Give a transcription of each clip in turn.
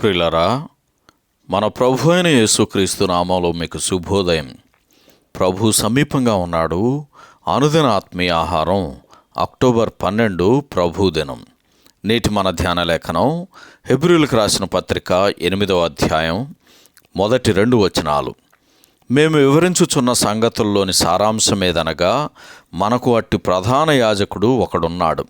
ప్రిలరా మన ప్రభు అయిన యేసుక్రీస్తు నామంలో మీకు శుభోదయం. ప్రభు సమీపంగా ఉన్నాడు. అనుదిన ఆత్మీయ ఆహారం అక్టోబర్ పన్నెండు ప్రభు దినం. నేటి మన ధ్యాన లేఖనం హెబ్రిల్కి రాసిన పత్రిక ఎనిమిదవ అధ్యాయం మొదటి రెండు వచనాలు. మేము వివరించుచున్న సంగతుల్లోని సారాంశమేదనగా మనకు అట్టి ప్రధాన యాజకుడు ఒకడున్నాడు.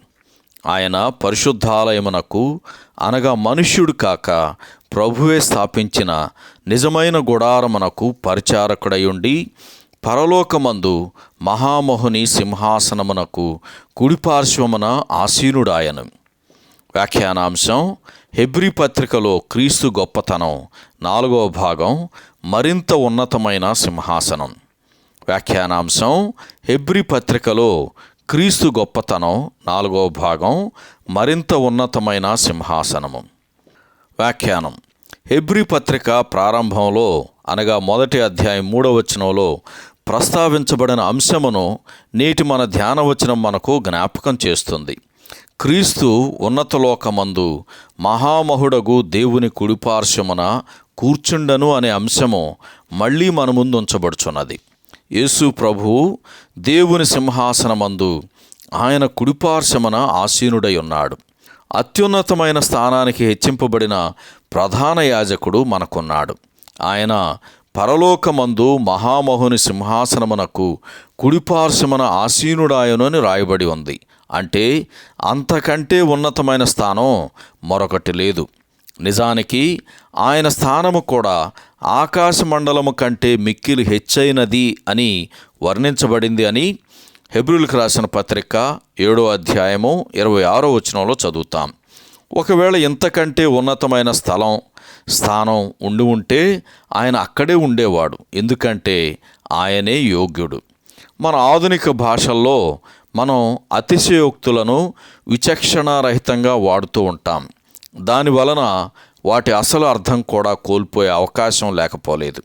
ఆయన పరిశుద్ధాలయమునకు అనగా మనుష్యుడు కాక ప్రభువే స్థాపించిన నిజమైన గుడారమునకు పరిచారకుడయుండి పరలోకమందు మహామహుని సింహాసనమునకు కుడిపార్శ్వమున ఆసీనుడాయను. వ్యాఖ్యానాంశం హెబ్రి పత్రికలో క్రీస్తు గొప్పతనం నాలుగవ భాగం మరింత ఉన్నతమైన సింహాసనం. వ్యాఖ్యానాంశం హెబ్రి పత్రికలో క్రీస్తు గొప్పతనం నాలుగవ భాగం మరింత ఉన్నతమైన సింహాసనము. వ్యాఖ్యానం. హెబ్రి పత్రిక ప్రారంభంలో అనగా మొదటి అధ్యాయం మూడవ వచనంలో ప్రస్తావించబడిన అంశమును నేటి మన ధ్యానవచనం మనకు జ్ఞాపకం చేస్తుంది. క్రీస్తు ఉన్నతలోకమందు మహామహుడగు దేవుని కుడిపార్శ్వమున కూర్చుండను అనే అంశము మళ్ళీ మన ముందు ఉంచబడుచున్నది. యేసు ప్రభువు దేవుని సింహాసనమందు ఆయన కుడిపార్శమన ఆసీనుడై ఉన్నాడు. అత్యున్నతమైన స్థానానికి హెచ్చింపబడిన ప్రధాన యాజకుడు మనకున్నాడు. ఆయన పరలోకమందు మహామహుని సింహాసనమునకు కుడిపార్శమన ఆసీనుడాయనని అని రాయబడి ఉంది. అంటే అంతకంటే ఉన్నతమైన స్థానం మరొకటి లేదు. నిజానికి ఆయన స్థానము కూడా ఆకాశమండలము కంటే మిక్కిలి హెచ్చైనది అని వర్ణించబడింది అని హెబ్రిల్కి రాసిన పత్రిక ఏడో అధ్యాయము ఇరవై ఆరో వచనంలో చదువుతాం. ఒకవేళ ఇంతకంటే ఉన్నతమైన స్థలం స్థానం ఉండి ఉంటే ఆయన అక్కడే ఉండేవాడు ఎందుకంటే ఆయనే యోగ్యుడు. మన ఆధునిక భాషల్లో మనం అతిశయోక్తులను విచక్షణారహితంగా వాడుతూ ఉంటాం. దాని వలన వాటి అసలు అర్థం కూడా కోల్పోయే అవకాశం లేకపోలేదు.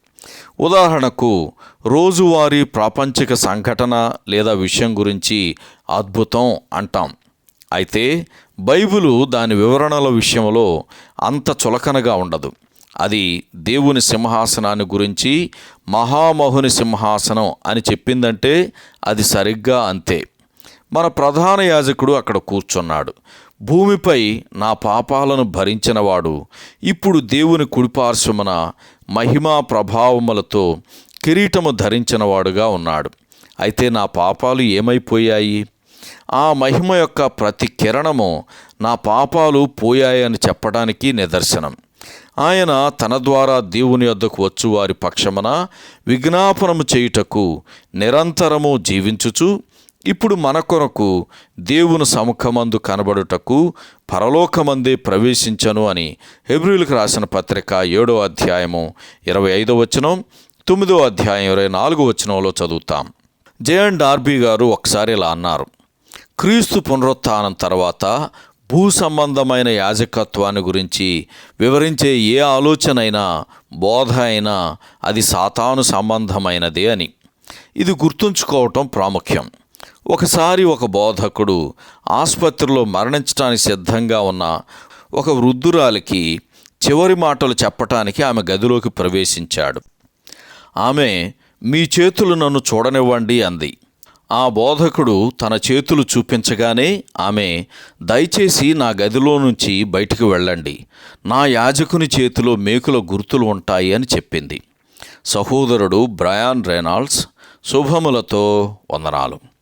ఉదాహరణకు రోజువారీ ప్రాపంచిక సంఘటన లేదా విషయం గురించి అద్భుతం అంటాం. అయితే బైబిలు దాని వివరణల విషయంలో అంత చులకనగా ఉండదు. అది దేవుని సింహాసనాన్ని గురించి మహామహుని సింహాసనం అని చెప్పిందంటే అది సరిగ్గా అంతే. మన ప్రధాన యాజకుడు అక్కడ కూర్చున్నాడు. భూమిపై నా పాపాలను భరించినవాడు ఇప్పుడు దేవుని కుడిపార్శ్వమున మహిమా ప్రభావములతో కిరీటము ధరించినవాడుగా ఉన్నాడు. అయితే నా పాపాలు ఏమైపోయాయి? ఆ మహిమ యొక్క ప్రతి కిరణము నా పాపాలు పోయాయని చెప్పడానికి నిదర్శనం. ఆయన తన ద్వారా దేవుని యొద్దకు వచ్చు వారి పక్షమున విజ్ఞాపనము చేయుటకు నిరంతరము జీవించుచు ఇప్పుడు మన కొరకు దేవుని సముఖమందు కనబడుటకు పరలోకమందే ప్రవేశించను అని హెబ్రిల్కి రాసిన పత్రిక ఏడో అధ్యాయము ఇరవై ఐదో వచనం తొమ్మిదో అధ్యాయం ఇరవై నాలుగో వచనంలో చదువుతాం. జేఎన్ డార్బీ గారు ఒకసారి ఇలా అన్నారు క్రీస్తు పునరుత్థానం తర్వాత భూ సంబంధమైన యాజకత్వాన్ని గురించి వివరించే ఏ ఆలోచన అయినా బోధ అయినా అది సాతాను సంబంధమైనదే అని. ఇది గుర్తుంచుకోవటం ప్రాముఖ్యం. ఒకసారి ఒక బోధకుడు ఆసుపత్రిలో మరణించడానికి సిద్ధంగా ఉన్న ఒక వృద్ధురాలికి చివరి మాటలు చెప్పటానికి ఆమె గదిలోకి ప్రవేశించాడు. ఆమె మీ చేతులు నన్ను చూడనివ్వండి అంది. ఆ బోధకుడు తన చేతులు చూపించగానే ఆమె దయచేసి నా గదిలో నుంచి బయటికి వెళ్ళండి. నా యాజకుని చేతిలో మేకుల గుర్తులు ఉంటాయి అని చెప్పింది. సహోదరుడు బ్రయాన్ రెనాల్డ్స్ శుభములతో వందనాలు.